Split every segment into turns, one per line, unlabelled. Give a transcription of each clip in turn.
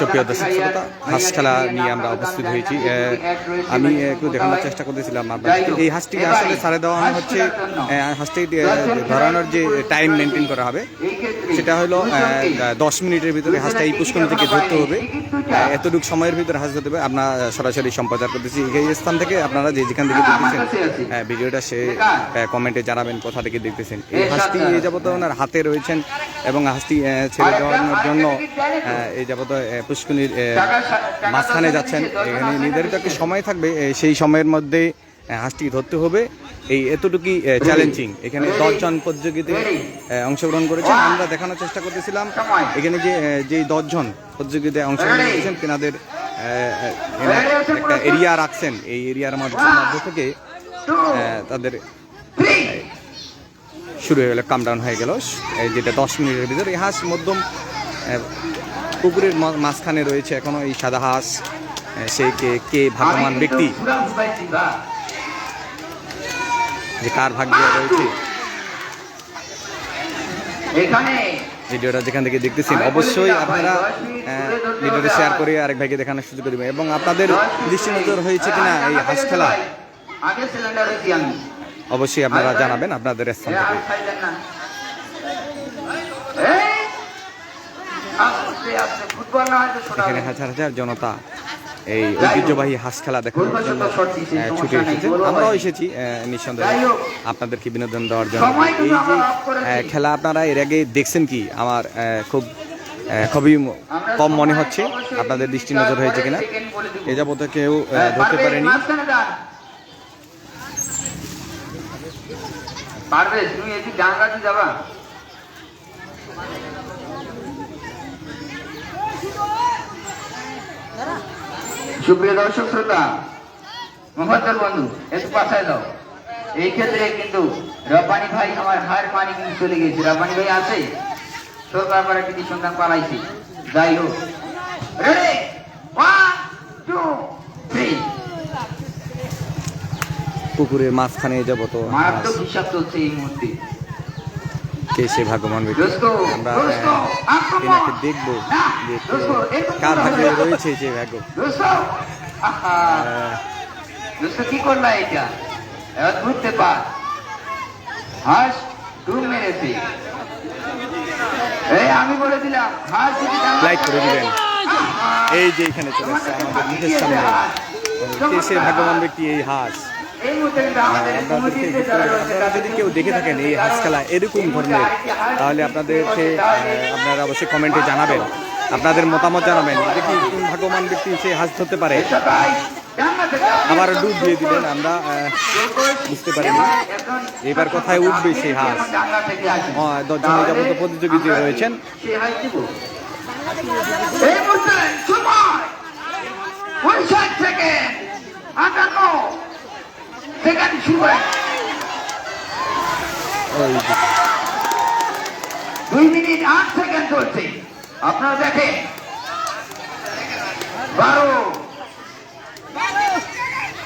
সুপ্রিয় দর্শক শ্রোতা হাঁস খেলা নিয়ে আমরা উপস্থিত হয়েছি। এ, আমি একটু দেখানোর চেষ্টা করতেছিলাম আপনাদেরকে এই হাঁসটিকে আসলে দেওয়ানো হচ্ছে এ, হাঁসটি এ, ধরানোর যে টাইম মেনটেন করা হবে সেটা হলো দশ মিনিটের ভিতরে হাঁসটা এই পুষ্করণী থেকে ধরতে হবে। এতটুকু সময়ের ভিতরে হাঁস ধরতে হবে। আপনার সরাসরি সম্প্রচার করতেছি। এই স্থান থেকে আপনারা যে যেখান থেকে
হ্যাঁ,
দেখতেছেন হ্যাঁ, ভিডিওটা সে কমেন্টে জানাবেন কোথা থেকে দেখতেছেন। এই হাঁসটি। এই যাবত ওনার হাতে রয়েছেন। এবং হাঁসটি ছেড়ে দেওয়ানোর জন্য এই যাবত
টাকা
মাঝখানে যাচ্ছেন। এখানে নির্ধারিত। একটা সময় থাকবে সেই সময়ের মধ্যে হাঁসটি ধরতে হবে। এই এতটুকুই চ্যালেঞ্জিং এখানে? দশজন প্রতিযোগিতে অংশগ্রহণ করেছেন। আমরা দেখানোর চেষ্টা করতেছিলাম। এখানে যে যেই দশজন প্রতিযোগিতায় অংশগ্রহণ করেছেন তেনাদের একটা এরিয়া রাখছেন। এই এরিয়ার মধ্য
One.
মধ্য থেকে তাদের. শুরু হয়ে গেল কামডাউন হয়ে গেল। এই যেটা দশ মিনিটের ভিতরে এই হাঁস মধ্যম পুকুরের মাঝখানে রয়েছে এখনও এই সাদা হাঁস। এ, সে কে কে
ভাগ্যমান
ব্যক্তি। যে কার ভাগ্যে রয়েছে? ভিডিওটা যেখান থেকে দেখতেছেন অবশ্যই আপনারা ভিডিওটা শেয়ার করে আরেক ভাইকে দেখানোর সুযোগ দেবেন। এবং আপনাদের দৃষ্টি নজর হয়েছে কিনা এই হাঁস খেলা?
আগে সিলিন্ডার
অবশ্যই আপনারা। জানাবেন আপনাদের স্থান থেকে এখানে হাজার হাজার জনতা এই ঐতিহ্যবাহী হাঁস খেলা
ফুটবল
জন্য ছুটে
গোলও
আমরাও এসেছি নিঃসন্দেহে আপনাদেরকে বিনোদন দেওয়ার জন্য। এই যে খেলা আপনারা এর আগে দেখছেন কি? আমার খুব খুবই কম মনে হচ্ছে। আপনাদের দৃষ্টি নজর হয়েছে কিনা। এ যাবত কেউ
হ্যাঁ,
ধরতে পারেনি
মাঝখানে দাঁড়। পারবে? তুমি এটি ডাঙ্গাতে যাবা। সুপ্রিয় দর্শক, শ্রোতা মোহাম্মদ বন্ধু, একটু পাশায় দাও এই ক্ষেত্রে কিন্তু রব্বানি ভাই আমার হার মানি কিন্তু চলে গেছে রব্বানি ভাই আছে? তোর ব্যাপারে কিছু সন্ধান পালাইছি। যাই হোক
পুকুরের মাঝখানে
মারাত্মক এই
কে সে ভাগ্যবান ব্যক্তি? আমরা! তেনাকে দেখব যে কার ভাগ্যে রয়েছে যে ভাগ্য।
কি করলা এটা? হাঁস ডুব মেরেছে। এই আমি বলে দিলাম হাঁস যদি
লাইক করে দিবেন। এই যে এখানে চলে আসছে আমাদের মুখের সামনে। কে ভাগ্যবান ব্যক্তি এই হাঁস? আপনারা যদি কেউ দেখে থাকেন এই হাঁস খেলা এরকম ধরনের তাহলে আপনাদেরকে আপনারা অবশ্যই কমেন্টে জানাবেন। আপনাদের মতামত জানাবেন দেখি কোন ভাগ্যবান ব্যক্তি সে হাঁস ধরতে পারে।
থেকে
আবার ডুব দিয়ে দিলেন আমরা বুঝতে পারিনি। এবার কোথায় উঠবে সেই হাঁস?
থেকে
দশজনের যাবত
আমরা
রয়েছেন।
সেই সেকেন্ড শুরু হয়। দুই মিনিট আট সেকেন্ড চলছে। আপনারা দেখেন। বারো।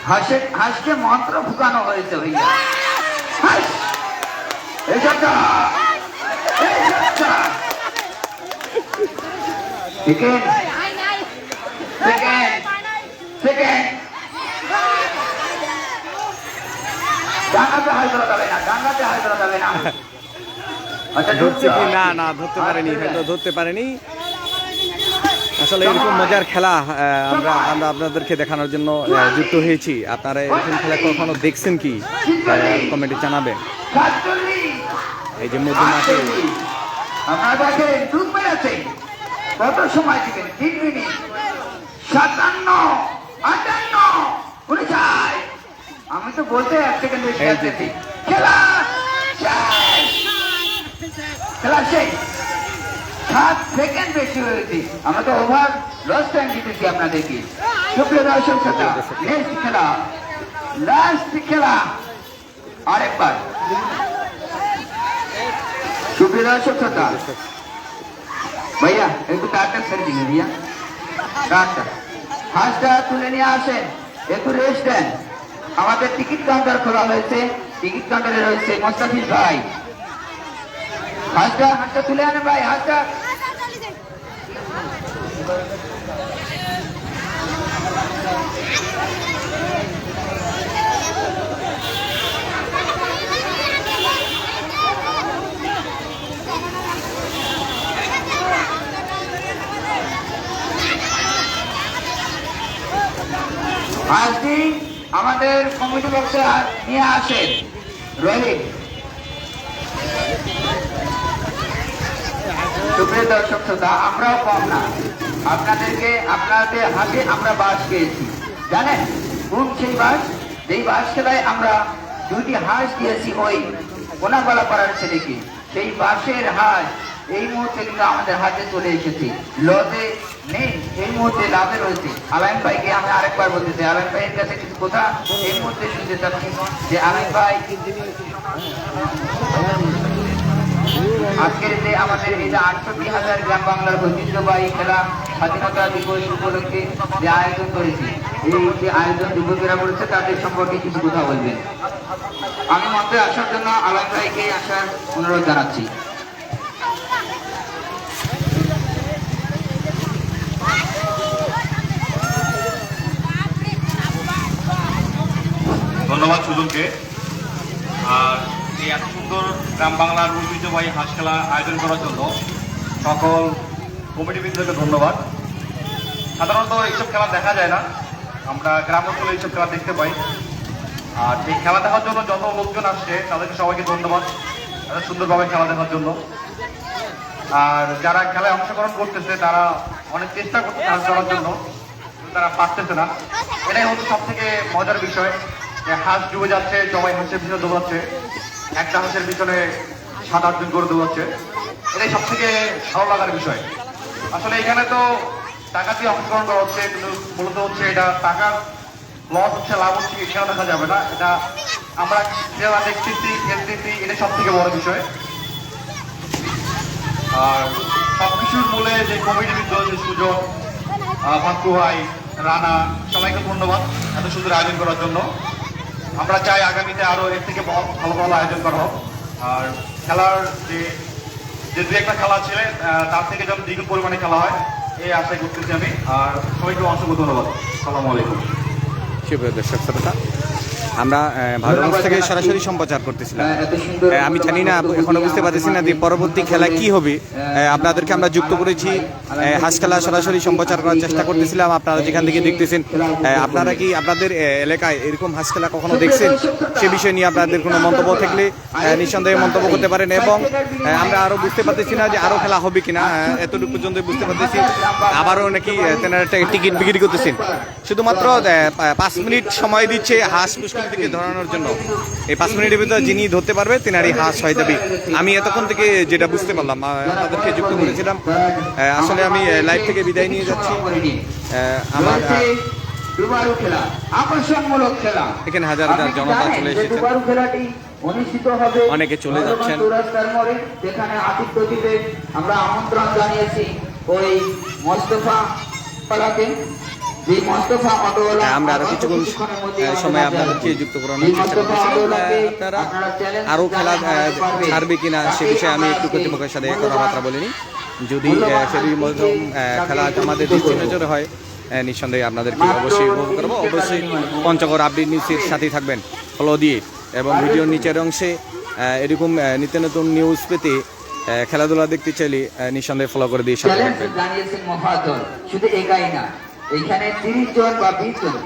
হাসে হাসকে মন্ত্র ফুকানো হয়েছে ভাইয়া। হাস। এই যাত্রা এই সেকেন্ড সেকেন্ড সেকেন্ড ডাঙ্গাতে হাল ধরা যাবে না ডাঙ্গাতে হাল ধরা যাবে না। আচ্ছা
ধরছে কি? না না ধরতে পারেনি হয়তো ধরতে পারেনি। আসলে এরকম মজার খেলা আমরা আমরা আপনাদেরকে দেখানোর জন্য যুক্ত হয়েছি। আপনারা এরকম খেলা কখনো দেখছেন কি? কমেন্টে জানাবেন। এই যে
বেড়েছে কত সময় দিবেন? তিন মিনিট। সাতান্ন আটান্ন উনষাট। তো বলতে এক সেকেন্ড খেলা! খেলা শেষ! সাত সেকেন্ড বেশি হয়েছে আমরা তো ওভার লস টাইম দিতেছি আপনাদেরকে। সুপ্রিয় দর্শক শ্রোতা নেক্সট খেলা। লাস্ট খেলা। আরেকবার। সুপ্রিয় দর্শক শ্রোতা ভাইয়া একটু ছেড়ে দিন ভাইয়া। হাঁসটা তুলে নিয়ে আসেন। একটু রেস্ট দেন। আমাদের টিকিট কাউন্টার খোলা হয়েছে। টিকিট কাউন্টারে রয়েছে মোস্তাফিজ ভাই। হাজটা হাজটা তুলে আনে ভাই হাসটা হাসি আমাদের কমিটি বক্সে নিয়ে আসেন। রোহিত। সুপ্রিয় দর্শক শ্রোতা, আমরাও কম না। আপনাদেরকে, আপনাদের হাতে আমরা বাস পেয়েছি। জানেন কোন সেই বাস, যেই বাস আমরা দুটি হাঁস দিয়েছি, ওই কোনাগলা পাড়ার ছেলেকে। সেই বাসের হাঁস এই মুহূর্তে কিন্তু আমাদের হাতে চলে এসেছে। লতে নেই, এই মুহূর্তে লাভে রয়েছে। আলাইন ভাইকে আমি আরেকবার বলতে চাই, আলাইন ভাইয়ের কাছে কিছু কথা এই মুহূর্তে শুনতে চাচ্ছি। যে আলাইন ভাই, আজকের যে আমাদের এই যে আটষট্টি হাজার গ্রাম বাংলার ঐতিহ্যবাহী খেলা স্বাধীনতা দিবস উপলক্ষে যে আয়োজন করেছি, এই যে আয়োজন যুবকেরা করেছে, তাদের সম্পর্কে কিছু কথা বলবেন। আমি মঞ্চে আসার জন্য আলম আসার অনুরোধ জানাচ্ছি।
ধন্যবাদ সুজনকে। আর এই এত সুন্দর গ্রাম বাংলার ঐতিহ্যবাহী হাঁস খেলা আয়োজন করার জন্য সকল কমিটিবৃন্দকে ধন্যবাদ। সাধারণত এইসব খেলা দেখা যায় না। আমরা গ্রাম অঞ্চলে এইসব খেলা দেখতে পাই। আর এই খেলা দেখার জন্য যত লোকজন আসছে, তাদেরকে সবাইকে ধন্যবাদ। এত সুন্দরভাবে খেলা দেখার জন্য। আর যারা খেলায় অংশগ্রহণ করতেছে, তারা অনেক চেষ্টা করছে হাঁস ধরার জন্য তারা পারতেছে না। এটাই হচ্ছে সব থেকে মজার বিষয়। হাঁস ডুবে যাচ্ছে সবাই হাঁসের পিছনে দৌড়াচ্ছে। একটা হাঁসের পিছনে সাত আটজন করে দৌড়াচ্ছে। এটাই সব থেকে ভালো লাগার বিষয়। আসলে এখানে তো টাকা দিয়ে অংশগ্রহণ করা হচ্ছে, কিন্তু মূলত হচ্ছে এটা টাকার লস হচ্ছে, লাভ হচ্ছে এখানে দেখা যাবে না। এটা আমরা যারা দেখতেছি, খেলতেছি এটা সব থেকে বড় বিষয়। আর সব কিছুর মূলে যে কমিটি যে সুযোগ ভাক্কু ভাই, রানা, সবাইকে ধন্যবাদ এত সুন্দর আয়োজন করার জন্য। আমরা চাই আগামীতে আরও এর থেকে ভালো ভালো আয়োজন করা হোক। আর খেলার যে যে দু একটা খেলা ছিল তার থেকে যেন দ্বিগুণ পরিমাণে খেলা হয়, এই আশায় করতেছি আমি। আর সবাইকে অসংখ্য ধন্যবাদ। সালামু আলাইকুম।
সুপ্রিয় দর্শক আমরা ভারতবর্ষ থেকে সরাসরি সম্প্রচার করতেছিলাম। আমি জানি না এখনও বুঝতে পারতেছি না যে পরবর্তী খেলা কি হবে। আপনাদেরকে আমরা যুক্ত করেছি। আহ, হাঁস খেলা সরাসরি সম্প্রচার করার চেষ্টা করতেছিলাম। আপনারা যেখান থেকে দেখতেছেন আপনারা কি আপনাদের এলাকায় এরকম হাঁস খেলা কখনো দেখছেন? সে বিষয় নিয়ে আপনাদের কোনো মন্তব্য থাকলে নিঃসন্দেহে মন্তব্য করতে পারেন এবং আমরা আরও বুঝতে পারতেছি না যে আরও খেলা হবে কিনা। এতটুকু পর্যন্ত বুঝতে পারতেছি। আবারও নাকি তেনারা টিকিট বিক্রি করতেছেন। শুধুমাত্র পাঁচ মিনিট সময় দিচ্ছে হাঁস মুশকিল থেকে ধরানোর জন্য। এই পাঁচ মিনিটের ভিতরে যিনি ধরতে পারবে, তেনারই হাঁস হয়ে যাবে। আমি এতক্ষণ থেকে যেটা বুঝতে পারলাম আপনাদেরকে যুক্ত করেছিলাম। আসলে আমি লাইভ থেকে বিদায় নিয়ে যাচ্ছি। আমার এখানে হাজার হাজার জনতা চলে
হবে
অনেকে চলে যাচ্ছেন।
আমরা আমন্ত্রণ জানিয়েছি ওই মোস্তফা পালাকে
হ্যাঁ, আমরা আরও
অল্প
কিছুক্ষণ সময় আপনাদেরকে যুক্ত করানোর চেষ্টা
মোস্তফা
করতেছি আপনারা
আপনারা
আরও খেলা ছাড়বে কিনা সে বিষয়ে আমি একটু কর্তৃপক্ষের সাথে কথাবার্তা বলিনি। যদি আহ, সেটির মধ্যে আহ, খেলা আমাদের দৃষ্টি নজরে হয় নিঃসন্দেহে আপনাদেরকে অবশ্যই উপভোগ করব। অবশ্যই পঞ্চগড় আপডেট নিউজের সাথেই থাকবেন ফলো দিয়ে। এবং ভিডিওর নিচের অংশে এরকম নিত্য নতুন নিউজ পেতে খেলাধুলা দেখতে চাইলে নিঃসন্দেহে ফলো করে দিয়ে সাথে থাকবেন।
শুধু একাই না এখানে তিরিশ জন বা বিশ জন।